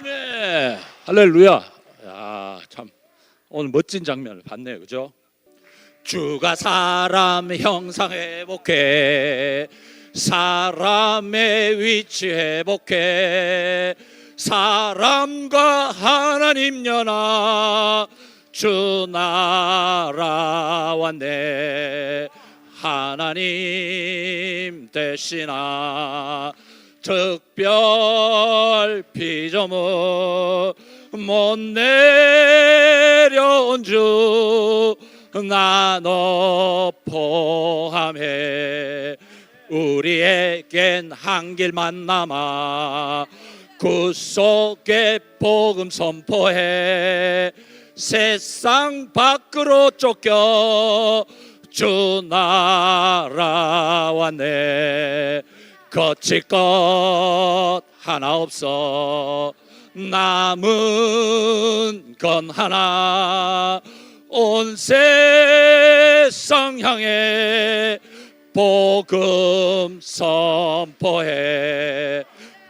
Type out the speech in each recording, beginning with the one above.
아멘. 할렐루야. 야, 참 오늘 멋진 장면을 봤네요. 그죠? 주가 사람 형상 회복해 사람의 위치 회복해 사람과 하나님 연합 주 나라 왔네 하나님 대신아 특별 피조물 못 내려온 주 나너 포함해. 우리에겐 한 길만 남아 그 속에 복음 선포해. 세상 밖으로 쫓겨 주 나라 왔네 거칠 것 하나 없어. 남은 건 하나. 온 세상 향해 복음 선포해.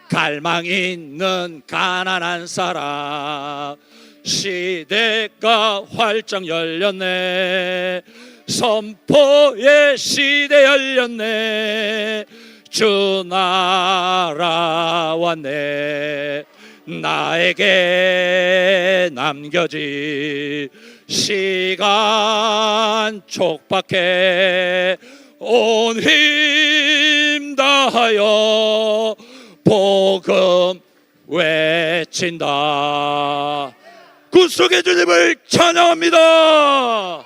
갈망 있는 가난한 사람 시대가 활짝 열렸네. 선포의 시대 열렸네 주 나라 왔네. 나에게 남겨진 시간 촉박해 온 힘 다하여 복음 외친다. 구속의 주님을 찬양합니다